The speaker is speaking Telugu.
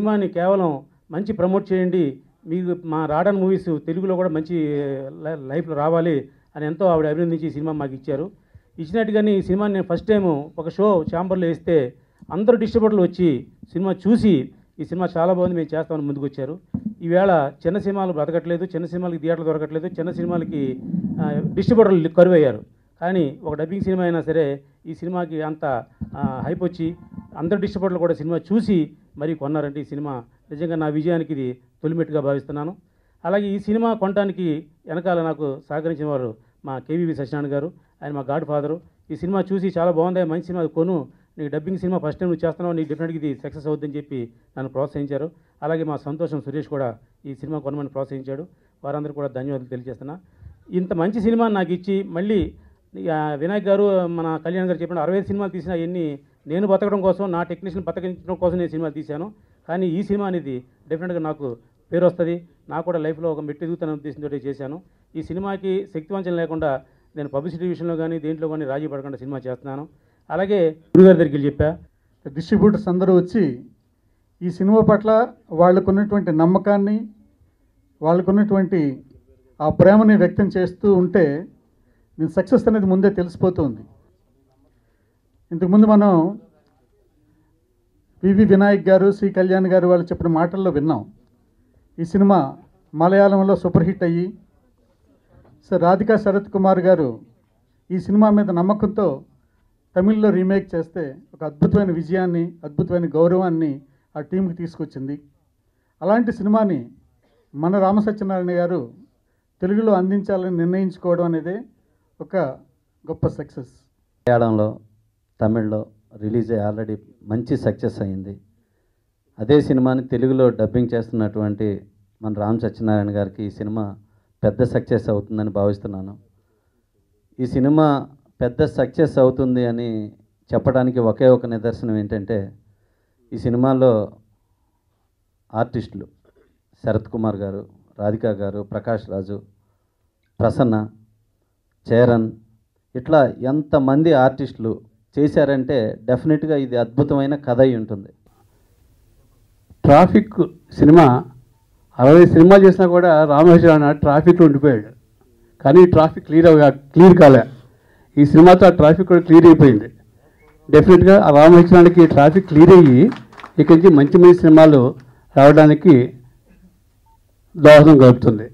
సినిమాని కేవలం మంచి ప్రమోట్ చేయండి. మీకు మా రాడన్ మూవీస్ తెలుగులో కూడా మంచి లైఫ్లో రావాలి అని ఎంతో ఆవిడ అభినందించి ఈ సినిమా మాకు ఇచ్చారు. ఇచ్చినట్టుగానే ఈ సినిమాని నేను ఫస్ట్ టైం ఒక షో ఛాంబర్లో వేస్తే అందరూ డిస్ట్రిబ్యూటర్లు వచ్చి సినిమా చూసి ఈ సినిమా చాలా బాగుంది మేము చేస్తామని ముందుకు వచ్చారు ఈవేళ చిన్న సినిమాలు బ్రతకట్లేదు చిన్న సినిమాలకి థియేటర్లు దొరకట్లేదు చిన్న సినిమాలకి డిస్ట్రిబ్యూటర్లు కరువయ్యారు. కానీ ఒక డబ్బింగ్ సినిమా అయినా సరే ఈ సినిమాకి అంత హైప్ వచ్చి అందరు డిస్ట్రిబ్యూటర్లు కూడా సినిమా చూసి మరీ కొన్నారంటే ఈ సినిమా. నిజంగా నా విజయానికి ఇది తొలిమెట్టుగా భావిస్తున్నాను. అలాగే ఈ సినిమా కొనడానికి వెనకాల నాకు సహకరించిన వారు మా కేవీవి సత్యనారాయణ గారు ఆయన మా గాడ్ ఫాదరు. ఈ సినిమా చూసి చాలా బాగుంది మంచి సినిమా కొను. నీకు డబ్బింగ్ సినిమా ఫస్ట్ టైం నువ్వు చేస్తున్నావు నీకు డెఫినెట్గా ఇది సక్సెస్ అవుద్దని చెప్పి నన్ను ప్రోత్సహించారు. అలాగే మా సంతోషం సురేష్ కూడా ఈ సినిమా కొనమని ప్రోత్సహించాడు. వారందరూ కూడా ధన్యవాదాలు తెలియజేస్తున్నా. ఇంత మంచి సినిమా నాకు ఇచ్చి మళ్ళీ వినాయక్ గారు మన కళ్యాణ్ గారు చెప్పిన అరవై సినిమాలు తీసిన ఎన్ని నేను బతకడం కోసం నా టెక్నీషియన్ బతకించడం కోసం నేను సినిమా తీశాను. కానీ ఈ సినిమా అనేది డెఫినెట్గా నాకు పేరు వస్తుంది. నాకు కూడా లైఫ్లో ఒక మెట్టు ఎదుగుతున్న ఉద్దేశంతో చేశాను. ఈ సినిమాకి శక్తివంచన లేకుండా నేను పబ్లిసిటీ విషయంలో కానీ దేంట్లో కానీ రాజీ పడకుండా సినిమా చేస్తున్నాను. అలాగే గురుగారి దగ్గరికి చెప్పా. డిస్ట్రిబ్యూటర్స్ అందరూ వచ్చి ఈ సినిమా పట్ల వాళ్ళకున్నటువంటి నమ్మకాన్ని వాళ్ళకున్నటువంటి ఆ ప్రేమని వ్యక్తం చేస్తూ ఉంటే నేను సక్సెస్ అనేది ముందే తెలిసిపోతుంది. ఇంతకుముందు మనం వివి వినాయక్ గారు శ్రీ కళ్యాణ్ గారు వాళ్ళు చెప్పిన మాటల్లో విన్నాం. ఈ సినిమా మలయాళంలో సూపర్ హిట్ అయ్యి సార్ రాధికా శరత్ కుమార్ గారు ఈ సినిమా మీద నమ్మకంతో తమిళ్ళో రీమేక్ చేస్తే ఒక అద్భుతమైన విజయాన్ని అద్భుతమైన గౌరవాన్ని ఆ టీంకి తీసుకొచ్చింది. అలాంటి సినిమాని మన రామసత్యనారాయణ గారు తెలుగులో అందించాలని నిర్ణయించుకోవడం అనేది ఒక గొప్ప సక్సెస్. మలయాళంలో తమిళ్ళో రిలీజ్ అయ్యి ఆల్రెడీ మంచి సక్సెస్ అయింది. అదే సినిమాని తెలుగులో డబ్బింగ్ చేస్తున్నటువంటి మన రామ్ సత్యనారాయణ గారికి ఈ సినిమా పెద్ద సక్సెస్ అవుతుందని భావిస్తున్నాను. ఈ సినిమా పెద్ద సక్సెస్ అవుతుంది అని చెప్పడానికి ఒకే ఒక నిదర్శనం ఏంటంటే ఈ సినిమాలో ఆర్టిస్టులు శరత్ కుమార్ గారు రాధికా గారు ప్రకాష్ రాజు ప్రసన్న చేరన్ ఇట్లా ఎంతమంది ఆర్టిస్టులు చేశారంటే డెఫినెట్గా ఇది అద్భుతమైన కథ అయి ఉంటుంది. ట్రాఫిక్ సినిమా అరవై సినిమాలు చేసినా కూడా రామేశ్వర ట్రాఫిక్లో ఉండిపోయాడు. కానీ ట్రాఫిక్ క్లియర్ క్లియర్ కాలే. ఈ సినిమాతో ఆ ట్రాఫిక్ కూడా క్లియర్ అయిపోయింది. డెఫినెట్గా ఆ రామేశ్వరానికి ట్రాఫిక్ క్లియర్ అయ్యి ఇక్కడి నుంచి మంచి మంచి సినిమాలు రావడానికి దోహదం కలుపుతుంది.